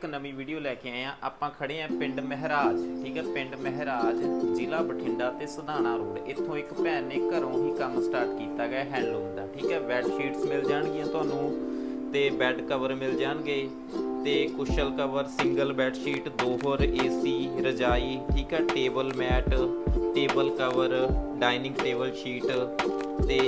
ਇੱਕ ਨਵੀਂ ਵੀਡੀਓ ਲੈ ਕੇ ਆਏ ਆ ਆਪਾਂ ਖੜੇ ਆ ਪਿੰਡ ਮਹਿਰਾਜ, ਠੀਕ ਹੈ? ਪਿੰਡ ਮਹਿਰਾਜ, ਜ਼ਿਲ੍ਹਾ ਬਠਿੰਡਾ ਤੇ ਸਧਾਣਾ ਰੋਡ। ਇੱਥੋਂ ਇੱਕ ਭੈਣ ਨੇ ਘਰੋਂ ਹੀ ਕੰਮ ਸਟਾਰਟ ਕੀਤਾ ਗਿਆ ਹੈਂਡਲੂਮ ਦਾ, ਠੀਕ ਹੈ? ਬੈੱਡ ਸ਼ੀਟਸ ਮਿਲ ਜਾਣਗੀਆਂ ਤੁਹਾਨੂੰ ਤੇ ਬੈੱਡ ਕਵਰ ਮਿਲ ਜਾਣਗੇ ਤੇ cushion cover single bed sheet ਦੋ ਹੋਰ ਏਸੀ ਰਜਾਈ, ਠੀਕ ਹੈ? Table mat table cover dining table sheet ਤੇ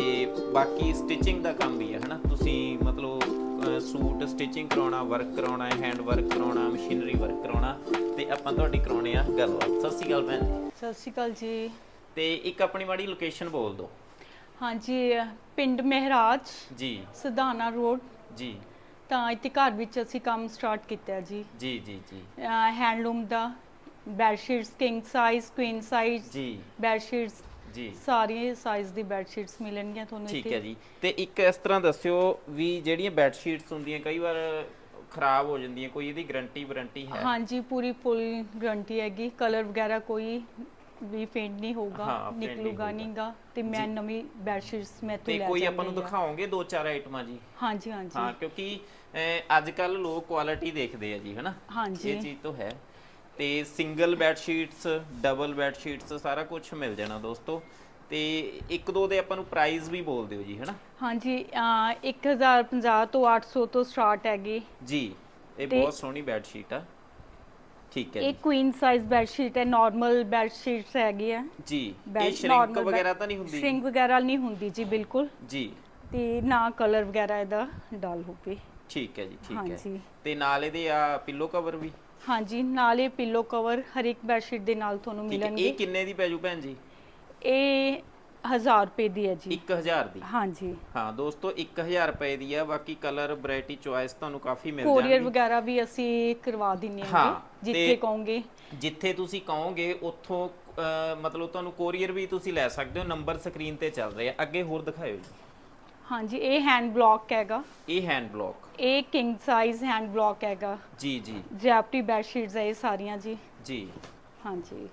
ਬਾਕੀ ਸਟਿਚਿੰਗ ਦਾ ਕੰਮ ਵੀ ਹੈ, ਹਨਾ? ਤੁਸੀਂ ਮਤਲਬ ਸੂਟ ਸਟਿਚਿੰਗ ਕਰਾਉਣਾ ਵਰਕ ਕਰਾਉਣਾ ਹੈ ਹੈਂਡ ਵਰਕ ਕਰਾਉਣਾ ਮਸ਼ੀਨਰੀ ਵਰਕ ਕਰਾਉਣਾ ਤੇ ਆਪਾਂ ਤੁਹਾਡੀ ਕਰਾਉਣੇ ਆ ਗੱਲਬਾਤ। ਸਤਿ ਸ਼੍ਰੀ ਅਕਾਲ ਭੈਣ ਜੀ। ਸਤਿ ਸ਼੍ਰੀ ਅਕਾਲ ਜੀ। ਤੇ ਇੱਕ ਆਪਣੀ ਮਾੜੀ ਲੋਕੇਸ਼ਨ ਬੋਲ ਦਿਓ। ਹਾਂਜੀ ਪਿੰਡ ਮਹਿਰਾਜ ਜੀ। ਸਦਾਨਾ ਰੋਡ ਜੀ। ਤਾਂ ਇੱਥੇ ਘਰ ਵਿੱਚ ਅਸੀਂ ਕੰਮ ਸਟਾਰਟ ਕੀਤਾ ਜੀ। ਜੀ ਜੀ ਜੀ। ਹੈਂਡਲੂਮ ਦਾ bed sheets king size queen size ਜੀ। ਬੈੱਡ ਸ਼ੀਟਸ ਜੀ। ਸਾਰੀਆਂ ਸਾਈਜ਼ ਦੀ ਬੈੱਡ ਸ਼ੀਟਸ ਮਿਲਣਗੀਆਂ ਤੁਹਾਨੂੰ ਠੀਕ ਇੱਥੇ। ਹੈ ਜੀ। ਤੇ ਇੱਕ ਇਸ ਤਰ੍ਹਾਂ ਦੱਸਿਓ ਵੀ ਜਿਹੜੀਆਂ ਬੈੱਡ ਸ਼ੀਟਸ ਹੁੰਦੀਆਂ ਕਈ ਵਾਰ ਖਰਾਬ ਹੋ ਜਾਂਦੀਆਂ ਕੋਈ ਇਹਦੀ ਗਾਰੰਟੀ ਵਾਰੰਟੀ ਹੈ? ਹਾਂਜੀ ਪੂਰੀ ਫੁੱਲ ਗਰੰਟੀ ਹੈਗੀ। ਕਲਰ ਵਗੈਰਾ ਕੋਈ ਵੀ ਫੇਂਟ ਨਹੀਂ ਹੋਊਗਾ ਨਿਕਲੂਗਾ। ਨਹੀਂਗਾ। ਤੇ ਮੈਂ ਨਵੀਂ ਬੈੱਡ ਸ਼ੀਟਸ ਮੈਂ ਤੋਂ ਤੇ ਲੈ ਕੋਈ ਆਪਾਂ ਨੂੰ। ਦਿਖਾਓਗੇ ਦੋ ਚਾਰ ਆਈਟਮਾਂ ਜੀ? ਹਾਂਜੀ ਹਾਂਜੀ। ਹਾਂ ਕਿਉਂਕਿ ਅੱਜ ਕੱਲ ਲੋਕ ਕੁਆਲਿਟੀ ਦੇਖਦੇ ਆ ਜੀ ਹਨਾ? ਹਾਂਜੀ। ਇਹ ਚੀਜ਼ ਤਾਂ ਹੈ। ਤੇ single bed sheets double bed sheets ਸਾਰਾ ਕੁਝ ਮਿਲ ਜਾਣਾ ਦੋਸਤੋ। ਤੇ ਇੱਕ ਦੋ ਦੇ ਆਪਾਂ ਨੂੰ ਪ੍ਰਾਈਸ ਵੀ ਬੋਲ ਦਿਓ ਜੀ ਹਨਾ? ਹਾਂਜੀ ਅਹ 1050 ਤੋਂ 800 ਤੋਂ ਸਟਾਰਟ ਹੈਗੀ। ਜੀ ਇਹ ਤੇ- ਬਹੁਤ ਸੋਹਣੀ ਬੈੱਡ ਸ਼ੀਟ ਆ। ਠੀਕ ਹੈ ਇਹ ਕੁਈਨ ਸਾਈਜ਼ ਬੈੱਡ ਸ਼ੀਟ ਹੈ ਨਾਰਮਲ ਬੈੱਡ ਸ਼ੀਟਸ ਹੈਗੀ ਹੈ ਜੀ ਜੀ ਇਹ bed- ਸ਼ਰਿੰਕ normal bed- ਵਗੈਰਾ ਤਾਂ ਨਹੀਂ ਹੁੰਦੀ? ਸ਼ਰਿੰਕ ਵਗੈਰਾ ਨਹੀਂ ਹੁੰਦੀ ਜੀ ਬਿਲਕੁਲ। ਜੀ। ਤੇ ਨਾ ਕਲਰ ਵਗੈਰਾ ਇਹਦਾ ਡਲ ਹੋਵੇ। ਠੀਕ ਹੈ ਜੀ ਠੀਕ ਹੈ। ਹਾਂਜੀ। ਤੇ ਨਾਲ ਇਹਦੇ ਆ ਪਿੱਲੋ ਕਵਰ ਵੀ? ਹਾਂਜੀ ਨਾਲੇ ਪਿੱਲੋ ਕਵਰ ਹਰ ਇੱਕ ਬੈੱਡ ਸ਼ੀਟ ਦੇ ਨਾਲ ਤੁਹਾਨੂੰ ਠੀਕ ਹੈ ਮਿਲਣਗੇ। ਇਹ ਕਿੰਨੇ ਦੀ ਪੈ ਜੂ ਭੈਣ ਜੀ? ਇਹ 1000 ਰੁਪਏ ਦੀ ਹੈ ਜੀ। 1000 ਦੀ? ਹਾਂਜੀ। ਹਾਂ ਦੋਸਤੋ 1000 ਰੁਪਏ ਦੀ ਆ ਬਾਕੀ ਕਲਰ ਵੈਰਾਈਟੀ ਚੁਆਇਸ ਤੁਹਾਨੂੰ ਕਾਫੀ ਮਿਲ ਕੋਰੀਅਰ ਜਾਣਗੀ। ਵਗੈਰਾ ਵੀ ਅਸੀਂ ਕਰਵਾ ਦਿੰਨੇ ਹਾਂ, ਹਾਂ ਜਿੱਥੇ ਤੇ- ਕਹੋਗੇ। ਜਿੱਥੇ ਤੁਸੀਂ ਕਹੋਗੇ ਉੱਥੋਂ ਅਹ, ਮਤਲਬ ਤੁਹਾਨੂੰ ਕੋਰੀਅਰ ਵੀ ਤੁਸੀਂ ਲੈ ਸਕਦੇ ਹੋ ਨੰਬਰ ਸਕਰੀਨ ਤੇ ਚੱਲ ਰਹੇ ਅੱਗੇ ਹੋਰ ਦਿਖਾਇਓ ਜੀ। ਹਾਂਜੀ ਇਹ ਹੈਂਡ ਬਲੌਕ ਹੈਗਾ। ਇਹ ਹੈਂਡ ਬਲੌਕ ਇਹ ਕਿੰਗ ਸਾਈਜ਼ ਹੈਂਡ ਬਲੌਕ ਹੈਗਾ। ਜੀ ਜੀ। ਜੈਪਟੀ ਬੈੱਡ ਸ਼ੀਟਸ ਹੈ ਇਹ ਸਾਰੀਆਂ ਜੀ। ਜੀ। ਹਾਂਜੀ।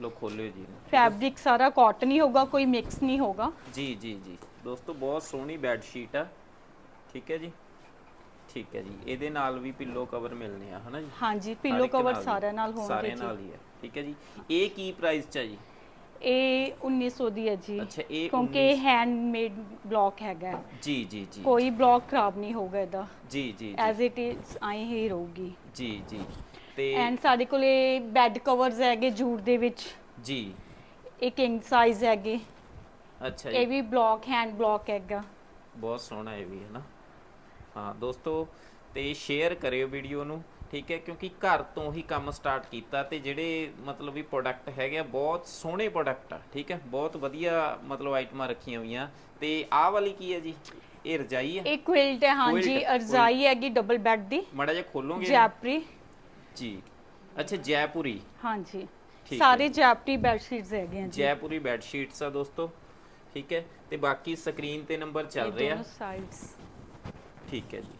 ਲੋ ਖੋਲਿਓ ਜੀ। ਫੈਬਰਿਕ ਸਾਰਾ ਕਾਟਨ ਹੀ ਹੋਗਾ ਕੋਈ ਮਿਕਸ ਨਹੀਂ ਹੋਗਾ ਜੀ ਜੀ ਜੀ। ਦੋਸਤੋ ਬਹੁਤ ਸੋਹਣੀ ਬੈੱਡ ਸ਼ੀਟ ਆ। ਠੀਕ ਹੈ ਜੀ? ਠੀਕ ਹੈ ਜੀ। ਇਹਦੇ ਨਾਲ ਵੀ ਪਿੱਲੋ ਕਵਰ ਮਿਲਨੇ ਆ ਹਨਾ ਜੀ? ਹਾਂਜੀ ਪਿੱਲੋ ਕਵਰ। ਸਾਰਿਆਂ ਨਾਲ ਹੋਣਗੇ ਸਾਰਿਆਂ ਜੀ। ਨਾਲ ਹੀ ਹੈ। ਠੀਕ ਹੈ ਜੀ? ਇਹ ਕੀ ਪ੍ਰਾਈਸ ਚ ਆ ਜੀ? ਇਹ 1900 ਦੀ ਹੈ ਜੀ ਅੱਛਾ ਇਹ ਕਿਉਂਕਿ ਹੈਂਡਮੇਡ ਬਲੌਕ ਹੈਗਾ ਹੈ। ਜੀ ਜੀ ਜੀ। ਕੋਈ ਬਲੌਕ ਖਰਾਬ ਨਹੀਂ ਹੋਗਾ ਇਹਦਾ। ਜੀ ਜੀ ਜੀ। ਐਜ਼ ਇਟ ਇਜ਼ ਆਈ ਹੀ ਰਹੂਗੀ। ਜੀ ਜੀ। ਤੇ ਐਂਡ ਸਾਡੇ ਕੋਲੇ ਬੈੱਡ ਕਵਰਸ ਹੈਗੇ ਜੂਟ ਦੇ ਵਿੱਚ। ਜੀ। ਇਹ ਕਿੰਗ ਸਾਈਜ਼ ਹੈਗੇ। ਅੱਛਾ ਇਹ ਜੀ ਵੀ ਬਲੌਕ ਹੈਂਡ ਬਲੌਕ ਹੈਗਾ। ਬਹੁਤ ਸੋਹਣਾ ਇਹ ਵੀ ਹੈ ਨਾ। ਹਾਂ ਦੋਸਤੋ ਤੇ ਸ਼ੇਅਰ ਕਰਿਓ ਵੀਡੀਓ ਨੂੰ। ਠੀਕ ਹੈ ਕਿਉਂਕਿ ਘਰ ਤੋਂ ਹੀ ਕੰਮ ਸਟਾਰਟ ਕੀਤਾ ਤੇ ਜਿਹੜੇ ਮਤਲਬ ਵੀ ਪ੍ਰੋਡਕਟ ਹੈਗੇ ਆ ਬਹੁਤ ਸੋਹਣੇ ਪ੍ਰੋਡਕਟ ਆ ਠੀਕ ਹੈ ਬਹੁਤ ਵਧੀਆ ਮਤਲਬ ਆਈਟਮਾਂ ਰੱਖੀਆਂ ਹੋਈਆਂ। ਤੇ ਆਹ ਵਾਲੀ ਕੀ ਹੈ ਜੀ? ਇਹ ਰਜਾਈ ਹੈ? ਇਹ ਕੁਇਲਟ ਹੈ ਹਾਂਜੀ Quilt, ਅਰਜ਼ਾਈ ਹੈਗੀ ਡਬਲ ਬੈੱਡ ਦੀ। ਮੜਾ ਜਿਹਾ ਖੋਲੋਗੇ? ਜੈਪਰੀ। ਜੀ। ਅੱਛਾ ਜੈਪੁਰੀ। ਹਾਂਜੀ। ਠੀਕ ਹੈ। ਸਾਰੇ ਜੈਪਟੀ ਬੈੱਡ ਸ਼ੀਟਸ ਹੈਗੇ ਆ ਜੀ। ਜੈਪੁਰੀ ਬੈੱਡ ਸ਼ੀਟਸ ਆ ਦੋਸਤੋ ਠੀਕ ਹੈ ਤੇ ਬਾਕੀ ਸਕਰੀਨ ਤੇ ਨੰਬਰ ਚੱਲ ਰਹੇ। ਸਾਈਡਸ ਠੀਕ ਹੈ ਜੀ।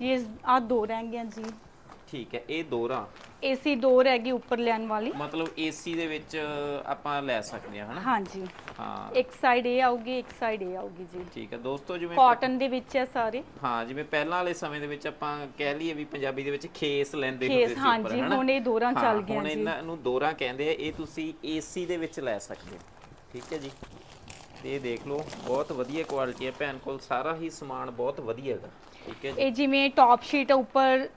ਇਹ ਆ ਦੋ ਰਹਿ ਗਈਆਂ ਜੀ। ਠੀਕ ਹੈ ਇਹ ਦੋਰਾ ਏਸੀ ਡੋਰ ਹੈਗੀ ਉੱਪਰ ਲੈਣ ਵਾਲੀ। ਮਤਲਬ ਏਸੀ ਦੇ ਵਿੱਚ ਆਪਾਂ ਲੈ ਸਕਦੇ ਹਾਂ ਹਨਾ? ਹਾਂਜੀ। ਹਾਂ। ਇੱਕ ਸਾਈਡ ਇਹ ਆਊਗੀ ਇੱਕ ਸਾਈਡ ਇਹ ਆਊਗੀ ਜੀ। ਠੀਕ ਹੈ ਦੋਸਤੋ ਜਿਵੇਂ ਕਾਟਨ ਦੇ ਵਿੱਚ ਹੈ ਸਾਰੇ। ਹਾਂ ਜਿਵੇਂ ਪਹਿਲਾਂ ਵਾਲੇ ਸਮੇਂ ਦੇ ਵਿੱਚ ਆਪਾਂ ਕਹਿ ਲਈਏ ਵੀ ਪੰਜਾਬੀ ਦੇ ਵਿੱਚ ਖੇਸ ਲੈਂਦੇ ਖੇਸ, ਹੁੰਦੇ ਸੀ ਉੱਪਰ ਹਾਂਜੀ, ਹਨਾ? ਹੁਣ ਇਹ ਦੋਹਰਾਂ ਹਾਂ, ਚੱਲ ਗਈਆਂ ਹੁਣ ਜੀ। ਇਹਨਾਂ ਨੂੰ ਦੋਰਾ ਕਹਿੰਦੇ ਆ ਇਹ ਤੁਸੀਂ ਏਸੀ ਦੇ ਵਿੱਚ ਲੈ ਸਕਦੇ ਹੋ। ਠੀਕ ਹੈ ਜੀ। ਇਹ ਦੇਖ ਲਓ ਬਹੁਤ ਵਧੀਆ ਕੁਆਲਿਟੀ ਹੈ ਭੈਣ ਕੋਲ ਸਾਰਾ ਹੀ ਸਮਾਨ ਬਹੁਤ ਵਧੀਆ ਹੈਗਾ। ਠੀਕ ਹੈ ਜੀ। ਇਹ ਜਿਵੇਂ ਟੌਪ ਸ਼ੀਟ ਉੱਪਰ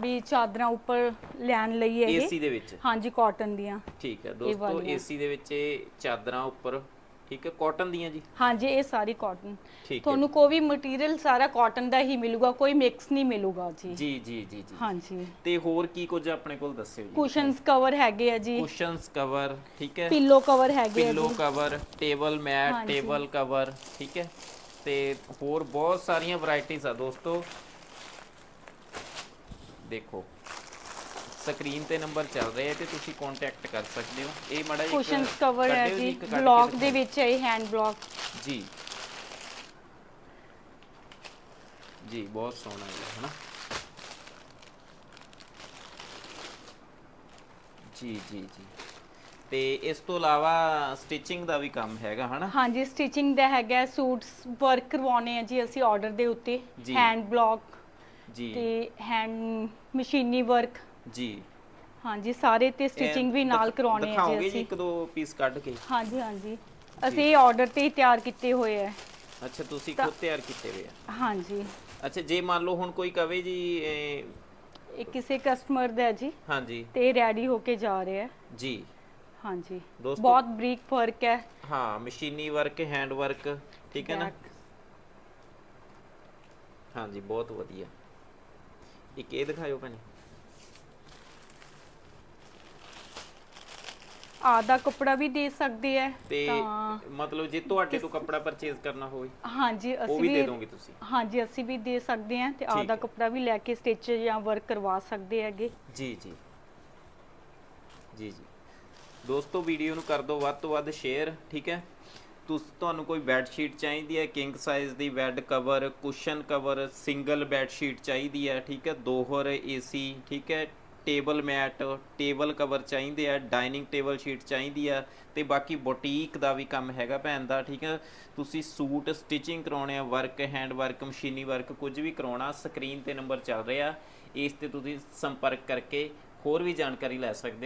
ਵੀ ਚਾਦਰਾਂ ਉੱਪਰ ਲੈਣ ਲਈ ਹੈ ਏਸੀ ਇਹ ਦੇ ਵਿੱਚ? ਹਾਂਜੀ ਕਾਟਨ ਦੀਆਂ। ਠੀਕ ਹੈ ਦੋਸਤੋ ਵਾਲੀਆਂ। ਏਸੀ ਦੇ ਵਿੱਚ ਇਹ ਚਾਦਰਾਂ ਉੱਪਰ ਠੀਕ ਹੈ ਕਾਟਨ ਦੀਆਂ ਜੀ? ਹਾਂਜੀ ਇਹ ਸਾਰੀ ਕਾਟਨ ਠੀਕ ਹੈ। ਤੁਹਾਨੂੰ ਕੋਈ ਵੀ ਮਟੀਰੀਅਲ ਸਾਰਾ ਕਾਟਨ ਦਾ ਹੀ ਮਿਲੂਗਾ ਕੋਈ ਮਿਕਸ ਨਹੀਂ ਮਿਲੂਗਾ ਜੀ। ਜੀ ਜੀ ਜੀ ਜੀ। ਹਾਂਜੀ। ਤੇ ਹੋਰ ਕੀ ਕੁਝ ਆਪਣੇ ਕੋਲ ਦੱਸਿਓ ਜੀ? ਕੁਸ਼ਨਸ ਕਵਰ ਹੈਗੇ ਆ ਜੀ। ਕੁਸ਼ਨਸ ਕਵਰ ਠੀਕ ਹੈ। ਪਿੱਲੋ ਕਵਰ ਹੈਗੇ ਆ ਪਿੱਲੋ ਜੀ ਕਵਰ ਟੇਬਲ ਮੈਟ ਹਾਂਜੀ। ਟੇਬਲ ਕਵਰ ਠੀਕ ਹੈ। ਤੇ ਹੋਰ ਬਹੁਤ ਸਾਰੀਆਂ ਵੈਰਾਈਟੀਆਂ ਆ ਦੋਸਤੋ। ਦੇਖੋ। ਸਕਰੀਨ ਤੇ ਨੰਬਰ ਚੱਲ ਰਿਹਾ ਹੈ ਤੇ ਤੁਸੀਂ ਕੰਟੈਕਟ ਕਰ ਸਕਦੇ ਹੋ। ਇਹ ਮੜਾ ਕੁਸ਼ਨਸ ਕਵਰ ਹੈ ਜੀ। ਇੱਕ ਕੱਢ ਕੇ ਬਲੌਕ ਦੇ। ਵਿੱਚ ਹੈ ਇਹ ਹੈਂਡ ਬਲੌਕ ਜੀ। ਜੀ ਬਹੁਤ ਸੋਹਣਾ ਹੈ ਹਨਾ ਜੀ ਜੀ ਜੀ। ਤੇ ਇਸ ਤੋਂ ਇਲਾਵਾ ਸਟਿਚਿੰਗ ਦਾ ਵੀ ਕੰਮ ਹੈਗਾ ਹਨਾ ਹਾਂਜੀ ਸਟਿਚਿੰਗ ਦਾ ਹੈਗਾ ਸੂਟਸ ਵਰਕ ਕਰਵਾਉਣੇ ਆ ਜੀ ਅਸੀਂ ਆਰਡਰ ਦੇ ਉੱਤੇ। ਜੀ। ਹੈਂਡ ਬਲੌਕ ਜੀ। ਤੇ ਹੈਂਡ ਮਸ਼ੀਨੀ ਵਰਕ ਜੀ। ਹਾਂਜੀ ਸਾਰੇ ਤੇ ਸਟਿਚਿੰਗ ਵੀ ਨਾਲ ਕਰਾਉਣੇ ਦਿਖਾਓਗੇ ਜੀ ਜੀ ਅਸੀਂ। ਇੱਕ ਦੋ ਪੀਸ ਕੱਢ ਕੇ? ਹਾਂਜੀ ਹਾਂਜੀ। ਅਸੀਂ ਆਰਡਰ ਤੇ ਹੀ ਤਿਆਰ ਕੀਤੇ ਹੋਏ ਆ। ਅੱਛਾ ਤੁਸੀਂ ਖੁਦ ਤਿਆਰ ਕੀਤੇ ਹੋਏ ਆ? ਹਾਂਜੀ। ਅੱਛਾ ਜੇ ਮੰਨ ਲਓ ਹੁਣ ਕੋਈ ਕਵੇ ਜੀ ਇਹ, ਇਹ ਕਿਸੇ ਕਸਟਮਰ ਦਾ ਹੈ ਜੀ। ਹਾਂਜੀ। ਤੇ ਰੈਡੀ ਹੋ ਕੇ ਜਾ ਰਿਹਾ ਹੈ। ਜੀ। ਹਾਂਜੀ। ਦੋਸਤੋ- ਬਹੁਤ ਬਰੀਕ ਫ਼ਰਕ ਹੈ। ਹਾਂ ਮਸ਼ੀਨੀ ਵਰਕ ਹੈਂਡ ਵਰਕ ਠੀਕ ਹੈ ਨਾ। ਹਾਂਜੀ ਬਹੁਤ ਵਧੀਆ। ਇੱਕ ਇਹ ਦਿਖਾਇਓ ਭੈਣੇ। ਆਦਾ ਕੱਪੜਾ ਵੀ ਦੇ ਸਕਦੇ ਆ ਤੇ ਤਾਂ ਮਤਲਬ ਜੇ ਤੁਹਾਡੇ ਤੋਂ ਕੱਪੜਾ ਪਰਚੇਜ਼ ਕਰਨਾ ਹੋਵੇ ਹਾਂਜੀ ਉਹ ਅਸੀਂ ਵੀ ਦੇ ਦੋਗੇ ਤੁਸੀਂ? ਹਾਂਜੀ ਅਸੀਂ ਵੀ ਦੇ ਸਕਦੇ ਹਾਂ ਤੇ ਠੀਕ ਆਦਾ ਹੈ। ਕੱਪੜਾ ਵੀ ਲੈ ਕੇ ਸਟਿਚ ਜਾਂ ਵਰਕ ਕਰਵਾ ਸਕਦੇ ਹੈਗੇ। ਜੀ ਜੀ। ਜੀ ਜੀ। ਦੋਸਤੋ ਵੀਡੀਓ ਨੂੰ ਕਰ ਦਿਓ ਵੱਧ ਤੋਂ ਵੱਧ ਸ਼ੇਅਰ ਠੀਕ ਹੈ ਤੁਸ ਤੁਹਾਨੂੰ ਕੋਈ ਬੈੱਡ ਸ਼ੀਟ ਚਾਹੀਦੀ ਹੈ ਕਿੰਗ ਸਾਈਜ਼ ਦੀ bed cover cushion cover single bed sheet ਚਾਹੀਦੀ ਹੈ ਠੀਕ ਹੈ ਦੋਹਰ ਏਸੀ ਠੀਕ ਹੈ ਟੇਬਲ ਮੈਟ, ਟੇਬਲ ਕਵਰ ਚਾਹੀਦੇ ਆ ਡਾਈਨਿੰਗ ਟੇਬਲ ਸ਼ੀਟ ਚਾਹੀਦੀ ਆ, ਤੇ ਬਾਕੀ ਬੁਟੀਕ ਦਾ ਵੀ ਕੰਮ ਹੈਗਾ ਭੈਣ ਦਾ, ਠੀਕ ਆ? ਤੁਸੀਂ ਸੂਟ ਸਟਿਚਿੰਗ ਕਰਾਉਣੇ ਆ ਵਰਕ ਹੈਂਡ ਵਰਕ ਮਸ਼ੀਨੀ ਵਰਕ ਕੁਝ ਵੀ ਕਰਾਉਣਾ ਸਕਰੀਨ ਤੇ ਨੰਬਰ ਚੱਲ ਰਿਹਾ, ਇਸ ਤੇ ਤੁਸੀਂ ਸੰਪਰਕ ਕਰਕੇ ਹੋਰ ਵੀ ਜਾਣਕਾਰੀ ਲੈ ਸਕਦੇ